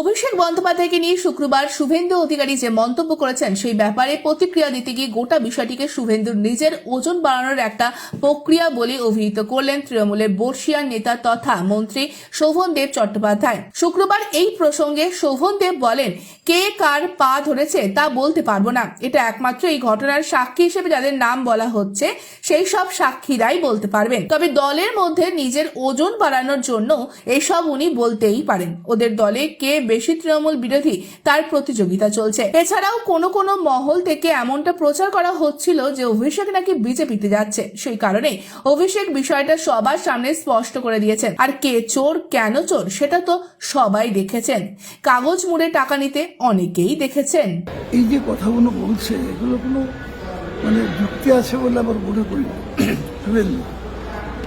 অভিষেক বন্দ্যোপাধ্যায়কে নিয়ে শুক্রবার শুভেন্দু অধিকারী যে মন্তব্য করেছেন, সেই ব্যাপারে প্রতিক্রিয়া দিতে গিয়ে গোটা বিষয়টিকে শুভেন্দুর নিজের ওজন বাড়ানোর একটা প্রক্রিয়া বলে অভিহিত করলেন তৃণমূলের বর্ষিয়ার নেতা তথা মন্ত্রী শোভন দেব চট্টোপাধ্যায়। শুক্রবার এই প্রসঙ্গে শোভন দেব বলেন কে কার পা ধরেছে তা বলতে পারব না। এটা একমাত্র এই ঘটনার সাক্ষী হিসেবে যাদের নাম বলা হচ্ছে, সেই সব সাক্ষীরাই বলতে পারবেন। তবে দলের মধ্যে নিজের ওজন বাড়ানোর জন্য এসব উনি বলতেই পারেন। ওদের দলে কে বেশি তৃণমূল বিরোধী তার প্রতিযোগিতা চলছে। এছাড়াও কোনো কোনো মহল থেকে এমনটা প্রচার করা হচ্ছিল যে অভিষেক নাকি বিজেপিতে যাচ্ছে। সেই কারণে অভিষেক বিষয়টা সবার সামনে স্পষ্ট করে দিয়েছেন। আর কে চোর, কেন চোর, সেটা তো সবাই দেখেছেন। কাগজ মুড়ে টাকা নিতে অনেকেই দেখেছেন। এই যে কথাগুলো বলছে, এগুলো কোনো মানে যুক্তি আছে বলে আমার মনে করি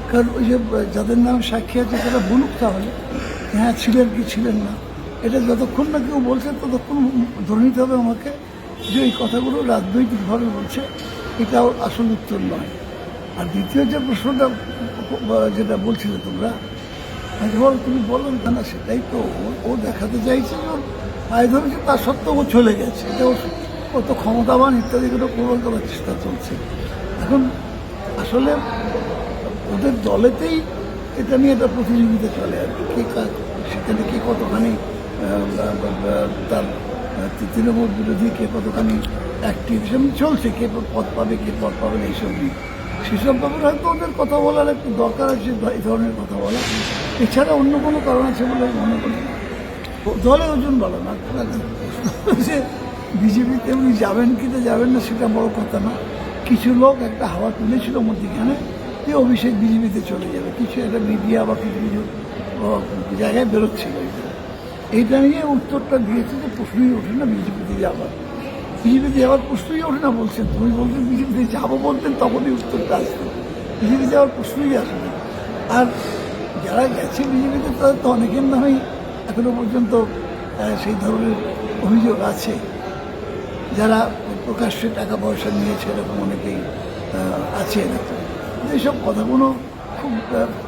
কারণ ওই যে যাদের নাম সাক্ষী আছে, তারা বলুক তাহলে। হ্যাঁ ছিলেন কি ছিলেন না। এটা যতক্ষণ না কেউ বলছে, ততক্ষণ ধরে নিতে হবে আমাকে যে এই কথাগুলো রাজনৈতিকভাবে বলছে। এটাও আসল উত্তর নয়। আর দ্বিতীয় যে প্রশ্নটা যেটা বলছিলে তোমরা আমি বল, তুমি বলো না সেটাই তো ও দেখাতে চাইছে পায়ে তার সত্ত্বেও ও চলে গেছে। ও তো ক্ষমতাবান ইত্যাদিগুলো প্রমাণ করার চেষ্টা চলছে। এখন আসলে ওদের দলেতেই এটা নিয়ে একটা প্রতিযোগিতা চলে আর কি। কে কার- সেখানে কে কতখানি তার তৃণমূল বিরোধী কে কতখানি অ্যাক্টিভ সেমনি চলছে, কে পদ পাবে, কে পদ পাবে না, এইসব নিয়ে। সেসব ব্যাপারে হয়তো ওদের কথা বলার একটু দরকার আছে এই ধরনের কথা বলা এছাড়া অন্য কোনো কারণ আছে বলে মনে করি দলে ওজন বলো না। যে বিজেপিতে উনি যাবেন কি না যাবেন না সেটা বড় কথা না। কিছু লোক একটা হাওয়া তুলেছিল মধ্যখানে যে অভিষেক বিজেপিতে চলে যাবে। কিছু একটা মিডিয়া বা কিছু কিছু জায়গায় বেরোচ্ছিল। এইটা নিয়ে উত্তরটা দিয়েছে যে প্রশ্নই ওঠে না বিজেপিতে যাবার বিজেপিতে যাওয়ার প্রশ্নই ওঠে না বলছেন। তুমি বলছেন বিজেপিতে যাব বলতেন তখনই উত্তরটা আসতো বিজেপি যাওয়ার প্রশ্নই আসে না। আর যারা গেছে বিজেপিতে তাদের তো অনেকের নামেই এখনও পর্যন্ত সেই ধরনের অভিযোগ আছে। যারা প্রকাশ্যে টাকা পয়সা নিয়েছে এরকম অনেকেই আছে এইসব কথাগুলো খুব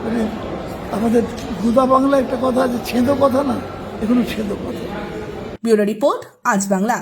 মানে আমাদের গুদা বাংলা একটা কথা আছে ছেঁদো কথা না, এগুলো ছেঁদো কথা। ব্যুরো রিপোর্ট, আজ বাংলা।